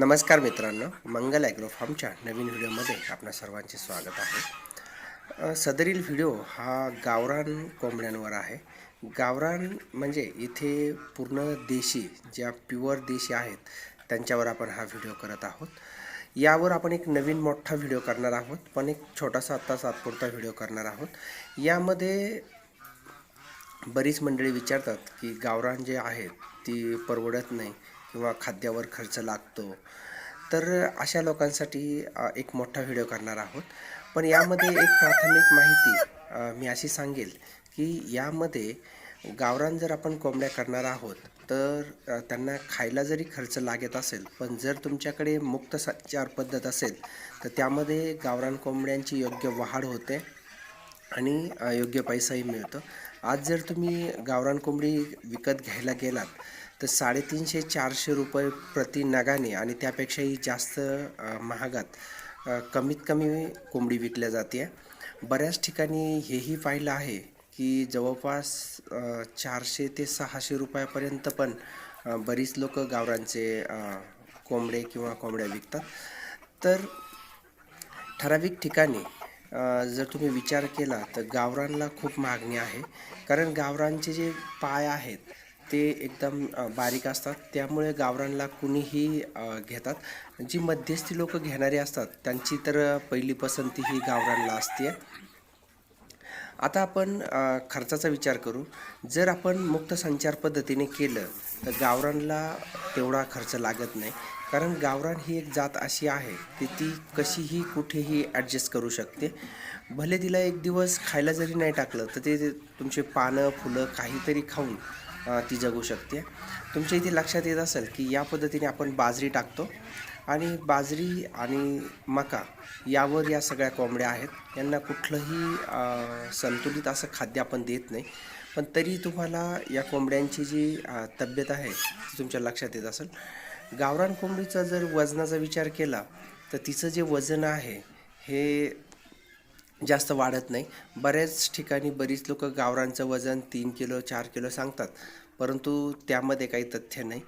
नमस्कार मित्रांनो मंगल ॲग्रो फार्मच्या नवीन व्हिडिओमध्ये आपणा सर्वांचे स्वागत आहे. सदरील व्हिडिओ हा गावरान कोंबड्यांवर आहे. गावरान म्हणजे इथे पूर्ण देशी ज्या प्युअर देशी आहेत त्यांच्यावर आपण हा व्हिडिओ करत आहोत. यावर आपण एक नवीन मोठा व्हिडिओ करणार आहोत पण एक छोटासा आत्ता तात्पुरता व्हिडिओ करणार आहोत. यामध्ये बरीच मंडळी विचारतात की गावरान जे आहेत ती परवडत नाही. किंवा खाद्यावर खर्च लागतो. तर अशा लोकांसाठी एक मोठा व्हिडिओ करणार आहोत. पण यामध्ये एक प्राथमिक माहिती मी अशी सांगेल की यामध्ये गावरान जर आपण कोंबड्या करणार आहोत तर त्यांना खायला जरी खर्च लागत असेल पण जर तुमच्याकडे मुक्त संचार पद्धत असेल तर त्यामध्ये गावरान कोंबड्यांची योग्य वाढ होते आणि योग्य पैसाही मिळतो. आज जर तुम्ही गावरान कोंबडी विकत घ्यायला गेलात तर साडेतीनशे चारशे रुपये प्रति नगाने आणि त्यापेक्षाही जास्त महागात कमीत कमी कोंबडी विकल्या जाते. बऱ्याच ठिकाणी हेही पाहिलं आहे की जवळपास चारशे ते सहाशे रुपयापर्यंत पण बरीच लोक गावरांचे कोंबडे किंवा कोंबड्या विकतात. तर ठराविक ठिकाणी जर तुम्ही विचार केला तर गावरांला खूप मागणी आहे. कारण गावरांचे जे पाय आहेत ते एकदम बारीक असतात. त्यामुळे गावरानला कुणीही घेतात. जी मध्यस्थी लोक घेणारी असतात त्यांची तर पहिली पसंती ही गावरानला असते. आता आपण खर्चाचा विचार करू. जर आपण मुक्त संचार पद्धतीने केलं तर गावरानला तेवढा खर्च लागत नाही. कारण गावरान ही एक जात अशी आहे की ती कशीही कुठेही ॲडजस्ट करू शकते. भले तिला एक दिवस खायला जरी नाही टाकलं तर ते तुमचे पानं फुलं काहीतरी खाऊन ती जगू शकते. तुमच्या इथे लक्षात येत असेल की या पद्धतीने आपण बाजरी टाकतो आणि बाजरी आणि मका यावर या सगळ्या कोंबड्या आहेत. यांना कुठलंही संतुलित असं खाद्य आपण देत नाही. पण तरी तुम्हाला या कोंबड्यांची जी तब्येत आहे ती तुमच्या लक्षात येत असेल. गावरान कोंबडीचा जर वजनाचा विचार केला तर तिचं जे वजन आहे हे जास्त वाढत नाही. बऱ्याच ठिकाणी बरीच लोक गावरांचं वजन तीन किलो चार किलो सांगतात. परंतु त्यामध्ये काही तथ्य नाही.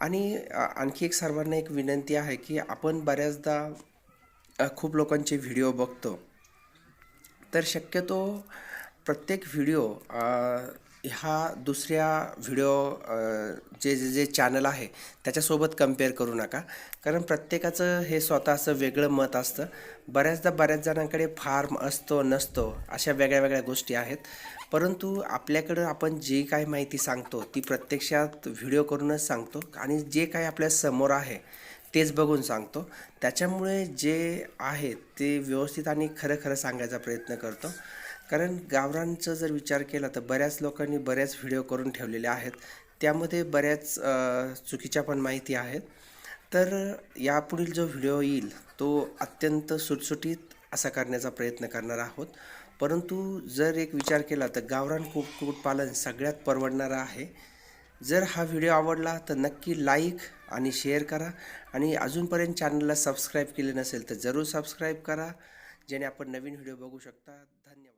आणि आणखी एक सर्वांना एक विनंती आहे की आपण बऱ्याचदा खूप लोकांचे व्हिडिओ बघतो. तर शक्यतो प्रत्येक व्हिडिओ हा दुसऱ्या व्हिडिओ जे जे जे चॅनल आहे त्याच्यासोबत कंपेअर करू नका. कारण प्रत्येकाचं हे स्वतःचं वेगळं मत असतं. बऱ्याचदा बऱ्याच जणांकडे फार्म असतो नसतो अशा वेगळ्या वेगळ्या गोष्टी आहेत. परंतु आपल्याकडं आपण जी काय माहिती सांगतो ती प्रत्यक्षात व्हिडिओ करूनच सांगतो. आणि जे काय आपल्यासमोर आहे तेच बघून सांगतो. त्याच्यामुळे जे आहे ते व्यवस्थित आणि खरं खरं सांगायचा प्रयत्न करतो. कारण गावरांचा जर विचार केला तर बऱ्याच लोकांनी बऱ्याच व्हिडिओ करून ठेवलेले आहेत. त्यामध्ये बऱ्याच चुकीच्या पण माहिती आहेत. तर यापुढील जो व्हिडिओ येईल तो अत्यंत सुटसुटीत असा करण्याचा प्रयत्न करणार आहोत. परंतु जर एक विचार केला तर गावरान कुक्कुटपालन सगळ्यात परवडणारं आहे. जर हा व्हिडिओ आवडला तर नक्की लाईक आणि शेअर करा. आणि अजूनपर्यंत चॅनलला सबस्क्राईब केले नसेल तर जरूर सबस्क्राईब करा. जेणे आपण नवीन व्हिडिओ बघू शकता. धन्यवाद.